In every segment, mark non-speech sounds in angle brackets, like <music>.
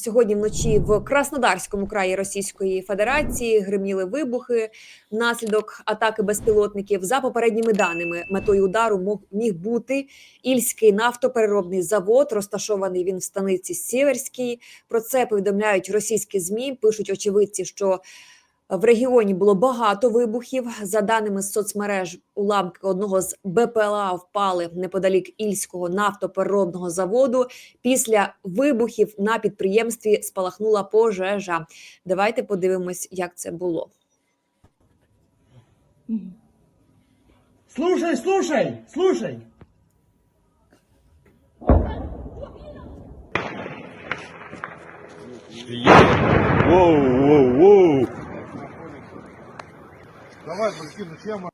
сьогодні вночі в Краснодарському краї Російської Федерації гриміли вибухи внаслідок атаки безпілотників. За попередніми даними, метою удару міг бути Ільський нафтопереробний завод, розташований він в станиці Сіверській. Про це повідомляють російські змі. Пишуть очевидці, що в регіоні було багато вибухів. За даними з соцмереж, уламки одного з БПЛА впали неподалік Ільського нафтопереробного заводу. Після вибухів на підприємстві спалахнула пожежа. Давайте подивимось, як це було. Слушай, слушай, слушай. Воу, воу, воу. Давай, прикину, чем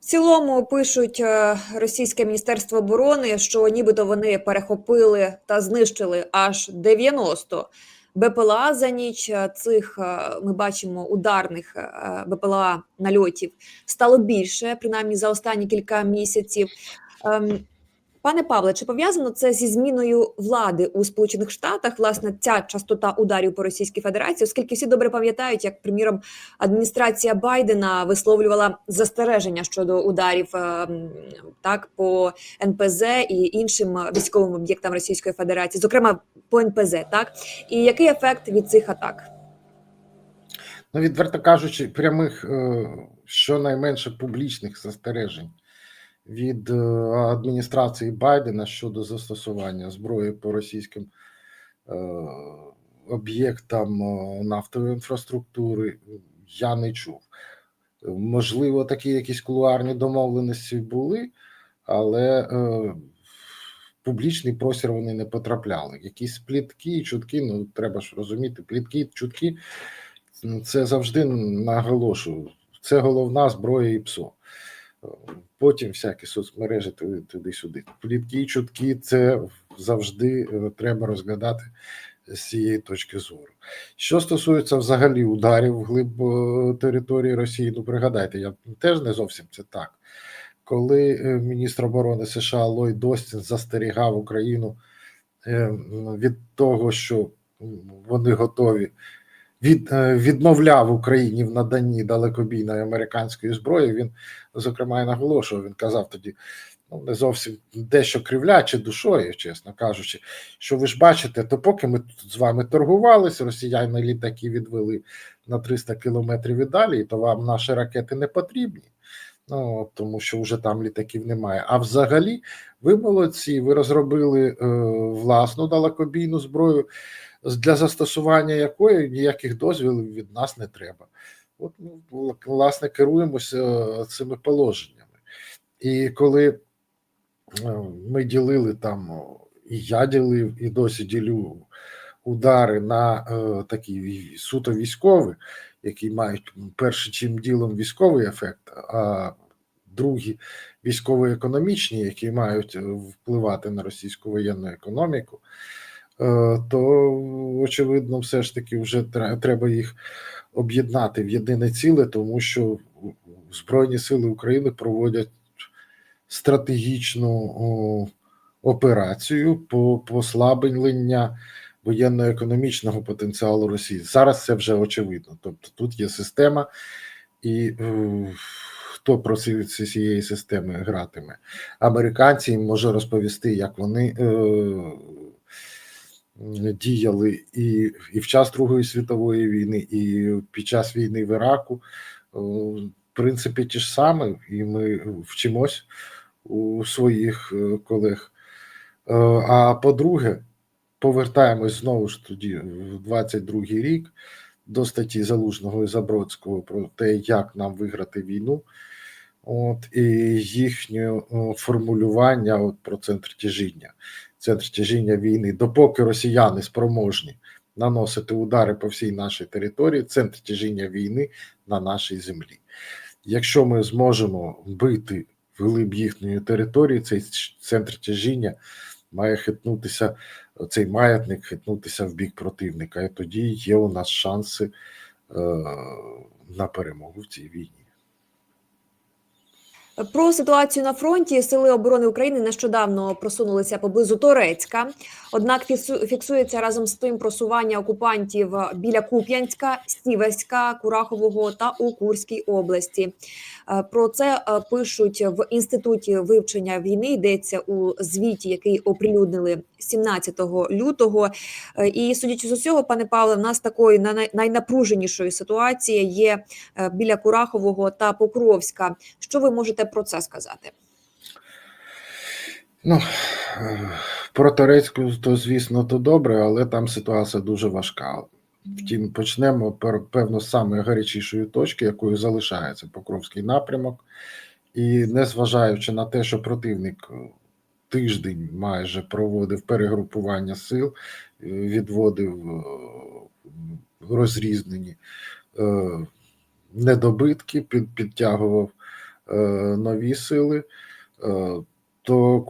В цілому пишуть е, російське міністерство оборони, що нібито вони перехопили та знищили аж 90 БПЛА за ніч. Е, Цих е, ми бачимо ударних БПЛА нальотів стало більше, принаймні за останні кілька місяців. Пане Павле, чи пов'язано це зі зміною влади у Сполучених Штатах? Власне, ця частота ударів по Російській Федерації, оскільки всі добре пам'ятають, як приміром адміністрація Байдена висловлювала застереження щодо ударів е, так по НПЗ і іншим військовим об'єктам Російської Федерації, зокрема по НПЗ, так і який ефект від цих атак? Ну, відверто кажучи, прямих е, щонайменше публічних застережень від е, адміністрації Байдена щодо застосування зброї по російським е, об'єктам е, нафтової інфраструктури я не чув. Можливо, такі якісь кулуарні домовленості були, але в публічний простір вони не потрапляли. Якісь плітки чутки, ну треба ж розуміти, плітки чутки це завжди наголошую. Це головна зброя і ПСО. Потім всякі соцмережі туди- туди-сюди. Плітки і чутки це завжди е, треба розглядати з цієї точки зору. Що стосується взагалі ударів в глиб е, території Росії, ну пригадайте, я теж не зовсім це так. Коли е, міністр оборони США Ллойд Остін застерігав Україну е, від того, що вони готові від, е, відмовляв Україні в наданні далекобійної американської зброї. Він зокрема і наголошував. Він казав тоді, ну не зовсім дещо кривляче душою, чесно кажучи, що ви ж бачите, то поки ми тут з вами торгувалися, росіяни літаки відвели на 300 кілометрів і далі, то вам наші ракети не потрібні. Ну, тому що вже там літаків немає. А взагалі, ви молодці, ви розробили е, власну далекобійну зброю, для застосування якої ніяких дозволів від нас не треба. От, ну, вл- власне, керуємося е, цими положеннями. І коли е, ми ділили там, і я ділив, і досі ділю удари на е, такі суто військові, які мають першим ділом військовий ефект, а другі військово-економічні, які мають впливати на російську воєнну економіку, то очевидно, все ж таки вже треба їх об'єднати в єдине ціле, тому що Збройні сили України проводять стратегічну операцію по послаблення воєнно-економічного потенціалу Росії. Зараз це вже очевидно. Тобто тут є система, і е, хто проти цієї системи гратиме? Американці їм може розповісти, як вони. Діяли і, і в час Другої світової війни, і під час війни в Іраку. Е, В принципі, ті ж саме, і ми вчимось у своїх е, колег. Е, А по-друге, повертаємось знову ж тоді в 22-й рік до статті Залужного і Забродського про те, як нам виграти війну. От і їхнє формулювання от про центр тяжіння, центр тяжіння війни, допоки росіяни спроможні наносити удари по всій нашій території, центр тяжіння війни на нашій землі. Якщо ми зможемо бити вглиб їхньої території, цей центр тяжіння має хитнутися, цей маятник хитнутися в бік противника, і тоді є у нас шанси е, на перемогу в цій війні. Про ситуацію на фронті сили оборони України нещодавно просунулися поблизу Торецька. Однак фіксується разом з тим просування окупантів біля Куп'янська, Стівеська, Курахового та у Курській області. Е, Про це е, пишуть в інституті вивчення війни. Йдеться у звіті, який оприлюднили 17 лютого. Е, І судячи з усього, пане Павле, в нас такої на- най- найнапруженішої ситуації є е, біля Курахового та Покровська. Що ви можете про це сказати? Ну, про Турецьку, то звісно, то добре, але там ситуація дуже важка. Втім, почнемо певно з самої гарячішої точки, якою залишається Покровський напрямок. І незважаючи на те, що противник тиждень майже проводив перегрупування сил, е, відводив е, розрізнені е, недобитки, під, підтягував нові сили, то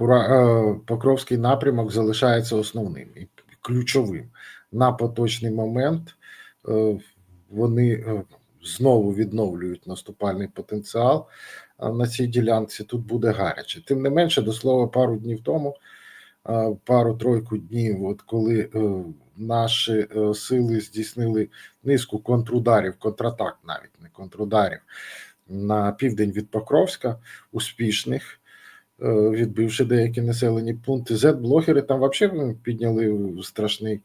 Покровський напрямок залишається основним і ключовим. На поточний момент вони знову відновлюють наступальний потенціал на цій ділянці. Тут буде гаряче. Тим не менше, до слова, пару днів тому, е, пару-тройку днів, от коли е, наші е, сили здійснили низку контрударів, контратак навіть не контрударів на південь від Покровська, успішних, е, відбивши деякі населені пункти. Z-блогери там взагалі підняли страшний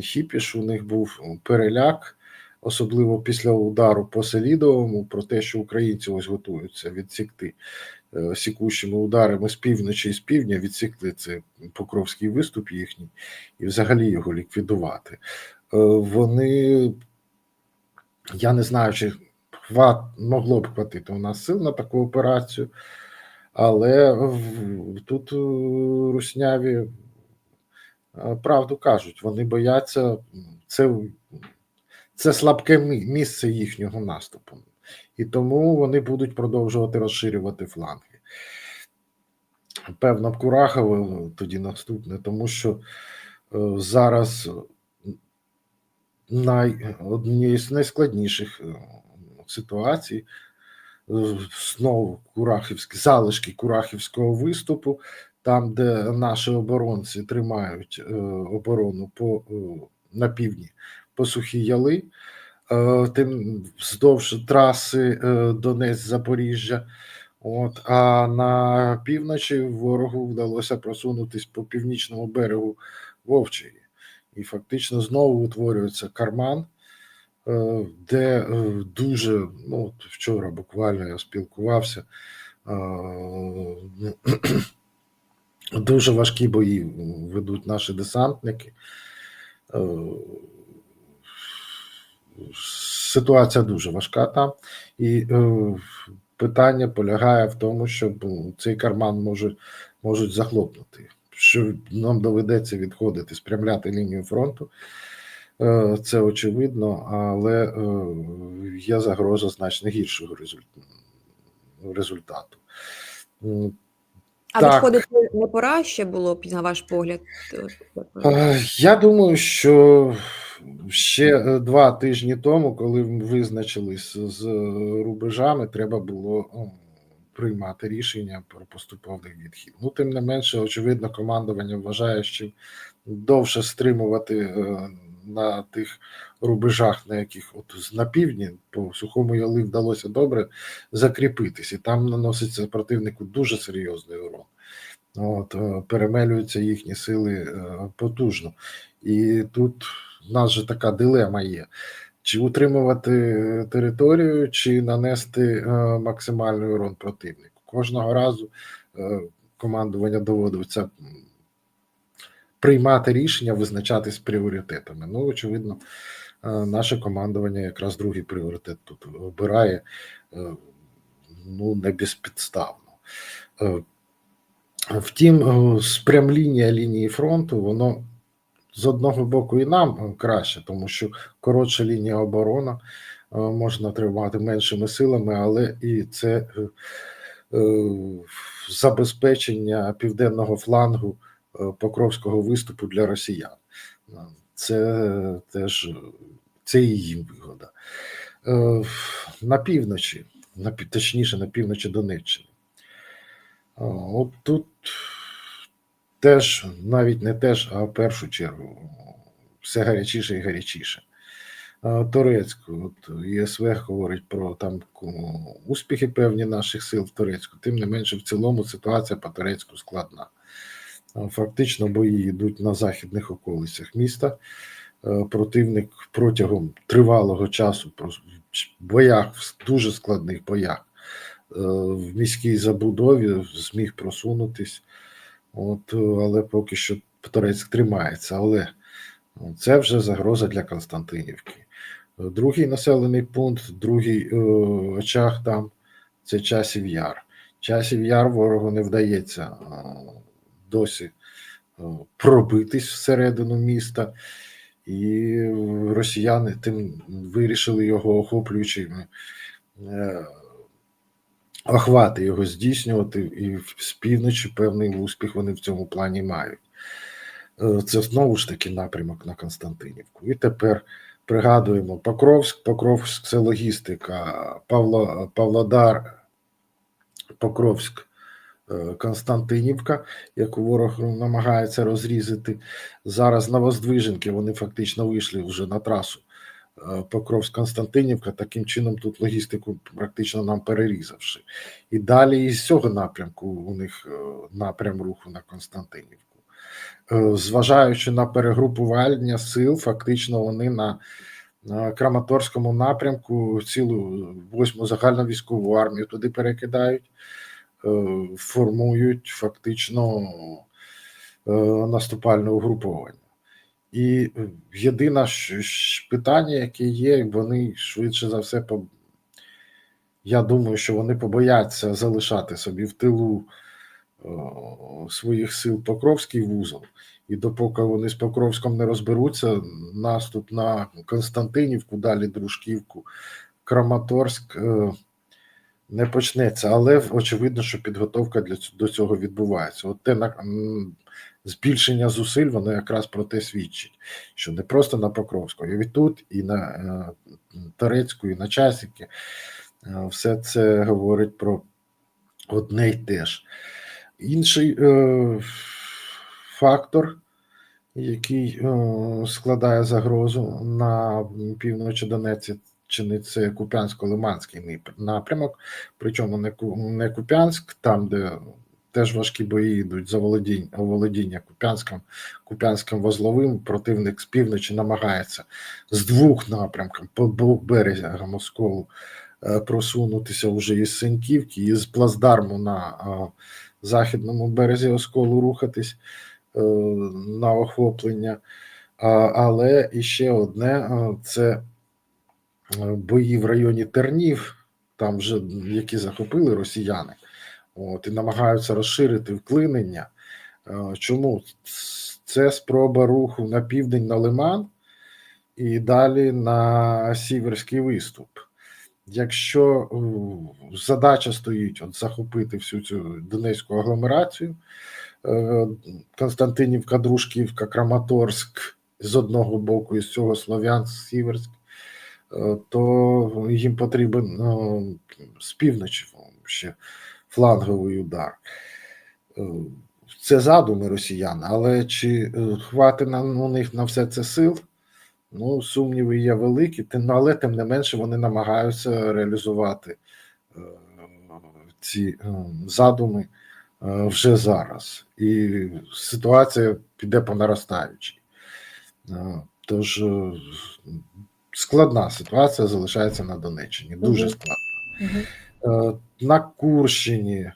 хіпіш. У них був переляк, особливо після удару по Селідовому, про те, що українці ось готуються відсікти е, сікущими ударами з півночі і з півдня, відсікли це Покровський виступ їхній і взагалі його ліквідувати. Е, Вони, я не знаю, чи хват, могло б хватити у нас сил на таку операцію, але тут е, русняві правду кажуть, вони бояться, це, це слабке місце їхнього наступу. І тому вони будуть продовжувати розширювати фланги. Певно, Курахове тоді наступне, тому що е, зараз най, однією з найскладніших е, ситуацій е, знову Курахівські залишки Курахівського виступу, там, де наші оборонці тримають е, оборону по, е, на півдні по сухій яли, е, тим вздовж траси е, Донець-Запоріжжя. От, а на півночі ворогу вдалося просунутись по північному берегу Вовчої. І фактично знову утворюється карман, е, де дуже, ну, вчора буквально я спілкувався, <clears throat> дуже важкі бої ведуть наші десантники. Ситуація дуже важка там, і е, питання полягає в тому, щоб ну, цей карман може, можуть захлопнути. Що нам доведеться відходити, спрямляти лінію фронту. Е, Це очевидно, але е, є загроза значно гіршого результ- результату. А Так. відходити не пора ще було б, на ваш погляд? Я думаю, що ще е, два тижні тому, коли визначились з рубежами, треба було приймати рішення про поступовий відхід. Ну, тим не менше, очевидно, командування вважає, що довше стримувати е, на тих рубежах, на яких от на півдні по сухому яли вдалося добре закріпитись, і там наноситься противнику дуже серйозний урон. От, е, перемелюються їхні сили потужно. І тут в нас же така дилема є: чи утримувати територію, чи нанести е, максимальний урон противнику. Кожного разу е, командування доводиться приймати рішення, визначатись пріоритетами. Ну, очевидно, е, наше командування якраз другий пріоритет тут обирає ну, не безпідставно. Втім, спрямління лінії фронту, воно з одного боку і нам краще, тому що коротша лінія оборони е, можна тримати меншими силами, але і це е, е, забезпечення південного флангу Покровського виступу для росіян. Це теж це і їм вигода. На півночі точніше на півночі Донеччини. От тут теж, навіть не теж, а в першу чергу, все гарячіше і гарячіше. Турецьку, от ЄСВ говорить про там успіхи певні наших сил в Турецьку. Тим не менше, в цілому ситуація по Турецьку складна. Фактично, бої йдуть на західних околицях міста. Противник протягом тривалого часу в боях, в дуже складних боях в міській забудові зміг просунутись. От, е, але поки що Турецьк тримається. Але ну, це вже загроза для Константинівки. Е, Другий населений пункт, другий е, очаг там це часів яр. Часів яр ворогу не вдається е, досі е, пробитись всередину міста, і росіяни тим вирішили його охоплюючи е, охвати його здійснювати, і з півночі певний успіх вони в цьому плані мають. Е, Це знову ж таки напрямок на Константинівку. І тепер пригадуємо Покровськ, Покровськ це логістика, Павло, Павлодар, Покровськ, е, Константинівка, яку ворог намагається розрізати. Зараз на Воздвиженки вони фактично вийшли вже на трасу е, Покровськ-Константинівка, таким чином тут логістику практично нам перерізавши. І далі із цього напрямку у них е, напрям руху на Константинівку. Е, Зважаючи на перегрупування сил, фактично вони на, Краматорському напрямку цілу восьму загальновійськову армію туди перекидають, формують фактично наступальне угруповання. І е, єдине питання, яке є, вони швидше за все, я думаю, що вони побояться залишати собі в тилу своїх сил Покровський вузол. І допоки вони з Покровськом не розберуться, наступ на Константинівку, далі Дружківку, Краматорськ е, не почнеться. Але очевидно, що підготовка для до цього відбувається. От те на збільшення зусиль, воно якраз про те свідчить, що не просто на Покровську, і тут, і на е, Торецьку, і на Часики. Е, Все це говорить про одне й те ж. Інший е, фактор, який е, складає загрозу на півночі Донеччини, це Куп'янсько-Лиманський напрямок. Причому не, Куп'янськ, там, де теж важкі бої йдуть за володіння, володіння Куп'янським, Куп'янським вузловим. Противник з півночі намагається з двох напрямків по двох берегам Осколу е, просунутися вже із Сеньківки, із плацдарму на е, західному березі Осколу рухатись е, на охоплення. Але іще одне це бої в районі Тернів, там вже які захопили росіяни, от, і намагаються розширити вклинення. Е, Чому? Це спроба руху на південь на Лиман і далі на Сіверський виступ. Якщо е, задача стоїть от захопити всю цю Донецьку агломерацію, е, Константинівка, Дружківка, Краматорськ з одного боку, і з цього Слов'янськ, Сіверськ, то їм потрібен е, з півночі ще фланговий удар. Е, Це задуми росіян, але чи е, хватить у них на все це сил? Ну, сумніви є великі, але тим не менше вони намагаються реалізувати ці задуми вже зараз. І ситуація піде по наростаючій. Е, Тож складна ситуація залишається на Донеччині, дуже складна. Е, На Курщині